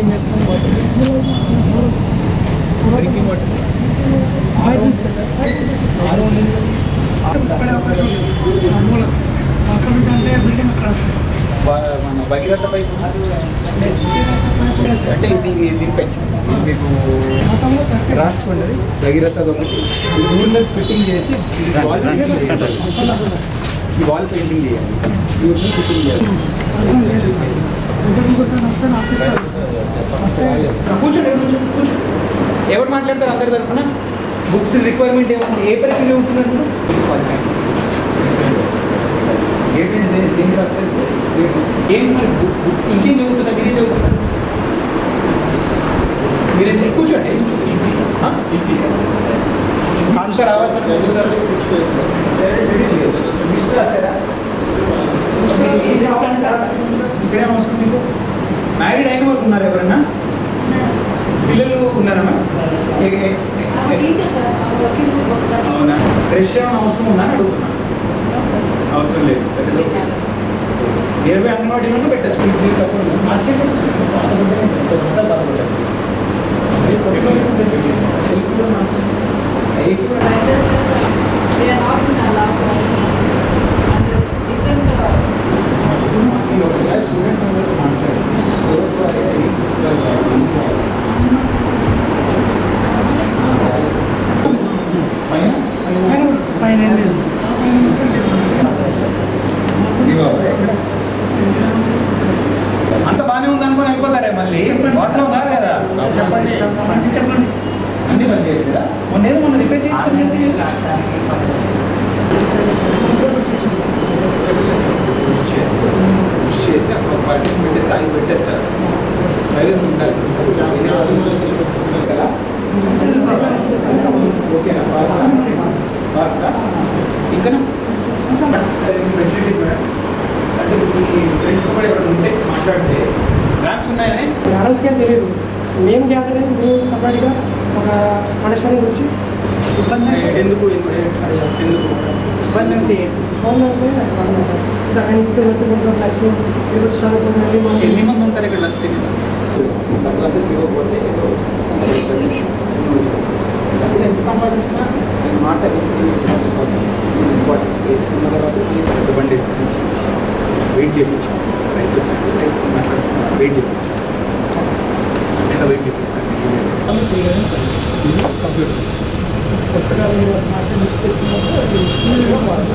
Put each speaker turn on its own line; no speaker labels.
ఏం చేస్తాం? Water drinking water. మన భగీరథ పైపు. అంటే ఇది ఇది పెంచండి ఇది మీకు రాసుకోండి అది. భగీరథ ఒకటి ఊరిలో ఫిట్టింగ్ చేసి వాల్ ఈ వాల్ పెయింటింగ్ చేయాలి. ఈ ఊరిలో ఫిట్టింగ్ చేయాలి. కూర్చోండి కూర్చోండి ఎవరు మాట్లాడతారు అందరి తరఫున? బుక్స్ రిక్వైర్మెంట్ ఏమన్నా ఏ పరీక్ష చదువుతున్నారు ఏం మరి బుక్ బుక్స్ ఇంకేం చదువుతున్నారు? మీరేం చదువుతున్నారు? మీరే కూర్చోండి. రావాలి లిస్ట్ రాశారా ఏం రావాలి సార్? ఇక్కడేం అవసరం మీకు మ్యారీడ్ అయిన వాళ్ళు ఉన్నారు ఎవరన్నా? పిల్లలు ఉన్నారా అవునా? ఫ్రెష్ ఏమైనా అవసరం ఉందా అని అడుగుతున్నా. అవసరం లేదు. నియర్ బై అంగన్వాడీలోనే పెట్టచ్చు. మీరు తక్కువ? మార్చేయండి. మార్చండి. కూడా పైన అంత బాగానే ఉంది అనుకుని వెళ్ళిపోతారే మళ్ళీ? వాస్తవం కాదు కదా.
చెప్పండి. చెప్పండి.
అన్ని చేయట్లేదా మొన్న ఏదో మొన్న రిపేర్ చేయించాను పుష్ చేసి అక్కడ పార్టీషన్ పెట్టేసి ఆగి పెట్టేస్తారు. ప్రైవేస్ ఉండాలి.
మేడమ్స్కే తెలియదు మేము గ్యాదర్ అయ్యి మేము సపరేట్గా ఒక మనశ్వరం గురించి ఇబ్బంది అంటే
ఎందుకు ఎందుకు ఇబ్బంది అంటే
కొంచెం ప్లస్ చదువుకున్నట్టు
ఎన్ని మంది ఉంటారు ఇక్కడ లంచ్ తినే ఎంత సంపాదించినా మాట ఇంపార్టెంట్ వేసుకున్న తర్వాత మళ్ళీ పెద్ద బండి వేసుకుని వెయిట్ చేయించాం రైతు వచ్చి రైతుతో మాట్లాడుతున్నాం వెయిట్ చేయించాం विकत
पुस्तकालय वाचन